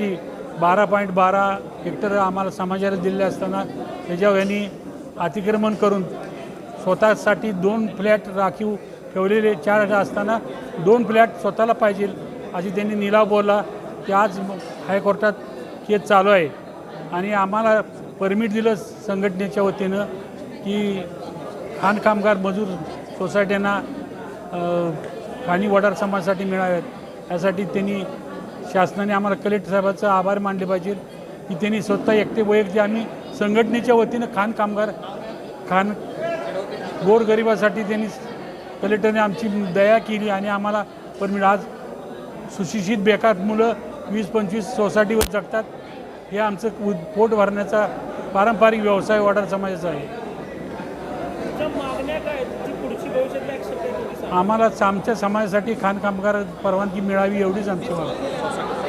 बारा पॉईंट बारा हेक्टर आम्हाला समाजाला दिले असताना त्याच्यावर यांनी अतिक्रमण करून स्वतःसाठी दोन फ्लॅट राखीव ठेवलेले चार असताना दोन फ्लॅट स्वतःला पाहिजे अशी त्यांनी निलाव बोलला. की आज हायकोर्टात केस चालू आहे. आणि आम्हाला परमिट दिलं संघटनेच्या वतीनं की खाण कामगार मजूर सोसायट्यांना खाणी वडार समाजासाठी मिळाव्यात. यासाठी त्यांनी शासनाने आम्हाला कलेक्टर साहेबांचं आभार मानले पाहिजे. की त्यांनी स्वतः एकटे वैयक्तिक आम्ही संघटनेच्या वतीनं खाण कामगार खाण गोरगरिबासाठी त्यांनी कलेक्टरने आमची दया केली आणि आम्हाला परमिट आज सुशिक्षित बेकार मुलं वीस पंचवीस सोसायटीवर जगतात. हे आमचं उद- पोट भरण्याचा पारंपरिक व्यवसाय वडार समाजाचा आहे. आम्हाला आमच्या समाजासाठी खाणकामगार परवानगी मिळावी एवढीच आमची मागणी.